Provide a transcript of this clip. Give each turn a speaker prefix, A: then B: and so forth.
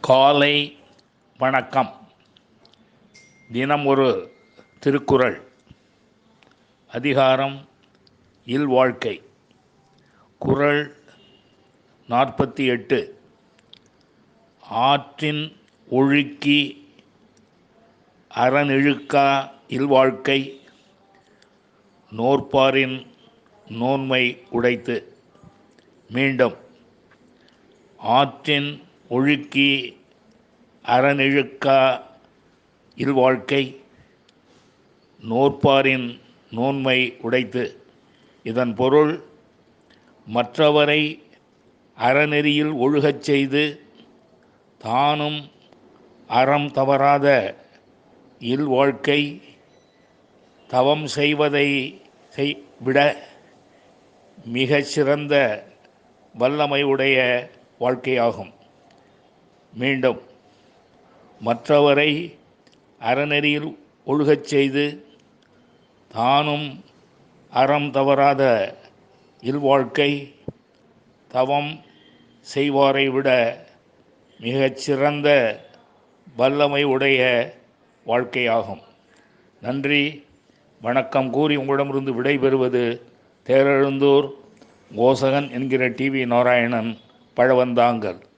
A: காலை வணக்கம். தினம் ஒரு திருக்குறள். அதிகாரம் இல்வாழ்க்கை குறள் நாற்பத்தி எட்டு. ஆற்றின் ஒழுக்கி அறநிழுக்கா இல்வாழ்க்கை நோற்பாரின் நோன்மை உடைத்து. மீண்டும் ஆற்றின் ஒழுக்கி அறநிழுக்கா இல்வாழ்க்கை நோற்பாரின் நோன்மை உடைத்து இதன் பொருள் மற்றவரை அறநெறியில் ஒழுகச் செய்து தானும் அறம் தவறாத இல்வாழ்க்கை தவம் செய்வதை செய் விட மிகச் சிறந்த வல்லமை உடைய வாழ்க்கையாகும். மீண்டும் மற்றவரை அறநெறியில் ஒழுகச் செய்து தானும் அறம் தவறாத இல்வாழ்க்கை தவம் செய்வாரை விட மிகச் சிறந்த வல்லமை உடைய வாழ்க்கையாகும். நன்றி. வணக்கம் கூறி உங்களிடமிருந்து விடைபெறுவது தேரெழுந்தூர் கோசகன் என்கிற டிவி நாராயணன் பழவந்தாங்கல்.